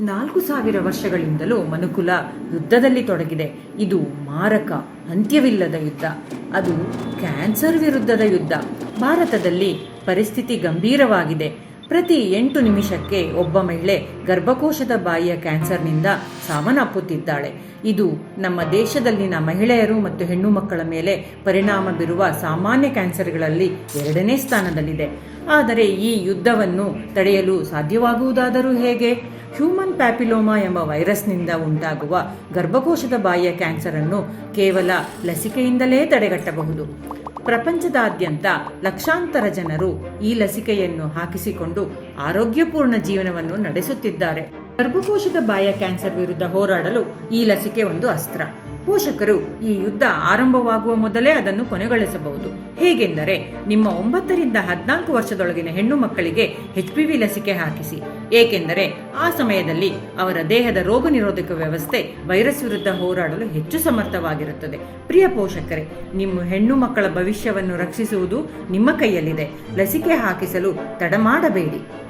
ನಾಲ್ಕು ಸಾವಿರ ವರ್ಷಗಳಿಂದಲೂ ಮನುಕುಲ ಯುದ್ಧದಲ್ಲಿ ತೊಡಗಿದೆ. ಇದು ಮಾರಕ, ಅಂತ್ಯವಿಲ್ಲದ ಯುದ್ಧ. ಅದು ಕ್ಯಾನ್ಸರ್ ವಿರುದ್ಧದ ಯುದ್ಧ. ಭಾರತದಲ್ಲಿ ಪರಿಸ್ಥಿತಿ ಗಂಭೀರವಾಗಿದೆ. ಪ್ರತಿ ಎಂಟು ನಿಮಿಷಕ್ಕೆ ಒಬ್ಬ ಮಹಿಳೆ ಗರ್ಭಕೋಶದ ಬಾಯಿಯ ಕ್ಯಾನ್ಸರ್ನಿಂದ ಸಾವನ್ನಪ್ಪುತ್ತಿದ್ದಾಳೆ. ಇದು ನಮ್ಮ ದೇಶದಲ್ಲಿನ ಮಹಿಳೆಯರು ಮತ್ತು ಹೆಣ್ಣು ಮಕ್ಕಳ ಮೇಲೆ ಪರಿಣಾಮ ಬೀರುವ ಸಾಮಾನ್ಯ ಕ್ಯಾನ್ಸರ್ಗಳಲ್ಲಿ ಎರಡನೇ ಸ್ಥಾನದಲ್ಲಿದೆ. ಆದರೆ ಈ ಯುದ್ಧವನ್ನು ತಡೆಯಲು ಸಾಧ್ಯವಾಗುವುದಾದರೂ ಹೇಗೆ? ಹ್ಯೂಮನ್ ಪ್ಯಾಪಿಲೋಮಾ ಎಂಬ ವೈರಸ್ನಿಂದ ಉಂಟಾಗುವ ಗರ್ಭಕೋಶದ ಬಾಯಿಯ ಕ್ಯಾನ್ಸರ್ ಅನ್ನು ಕೇವಲ ಲಸಿಕೆಯಿಂದಲೇ ತಡೆಗಟ್ಟಬಹುದು. ಪ್ರಪಂಚದಾದ್ಯಂತ ಲಕ್ಷಾಂತರ ಜನರು ಈ ಲಸಿಕೆಯನ್ನು ಹಾಕಿಸಿಕೊಂಡು ಆರೋಗ್ಯಪೂರ್ಣ ಜೀವನವನ್ನು ನಡೆಸುತ್ತಿದ್ದಾರೆ. ಗರ್ಭಕೋಶದ ಬಾಯ ಕ್ಯಾನ್ಸರ್ ವಿರುದ್ಧ ಹೋರಾಡಲು ಈ ಲಸಿಕೆ ಒಂದು ಅಸ್ತ್ರ. ಪೋಷಕರು ಈ ಯುದ್ಧ ಆರಂಭವಾಗುವ ಮೊದಲೇ ಅದನ್ನು ಕೊನೆಗೊಳಿಸಬಹುದು. ಹೇಗೆಂದರೆ, ನಿಮ್ಮ ಒಂಬತ್ತರಿಂದ ಹದಿನಾಲ್ಕು ವರ್ಷದೊಳಗಿನ ಹೆಣ್ಣು ಮಕ್ಕಳಿಗೆ ಎಚ್ ಪಿ ವಿ ಲಸಿಕೆ ಹಾಕಿಸಿ. ಏಕೆಂದರೆ, ಆ ಸಮಯದಲ್ಲಿ ಅವರ ದೇಹದ ರೋಗ ನಿರೋಧಕ ವ್ಯವಸ್ಥೆ ವೈರಸ್ ವಿರುದ್ಧ ಹೋರಾಡಲು ಹೆಚ್ಚು ಸಮರ್ಥವಾಗಿರುತ್ತದೆ. ಪ್ರಿಯ ಪೋಷಕರೇ, ನಿಮ್ಮ ಹೆಣ್ಣು ಮಕ್ಕಳ ಭವಿಷ್ಯವನ್ನು ರಕ್ಷಿಸುವುದು ನಿಮ್ಮ ಕೈಯಲ್ಲಿದೆ. ಲಸಿಕೆ ಹಾಕಿಸಲು ತಡ ಮಾಡಬೇಡಿ.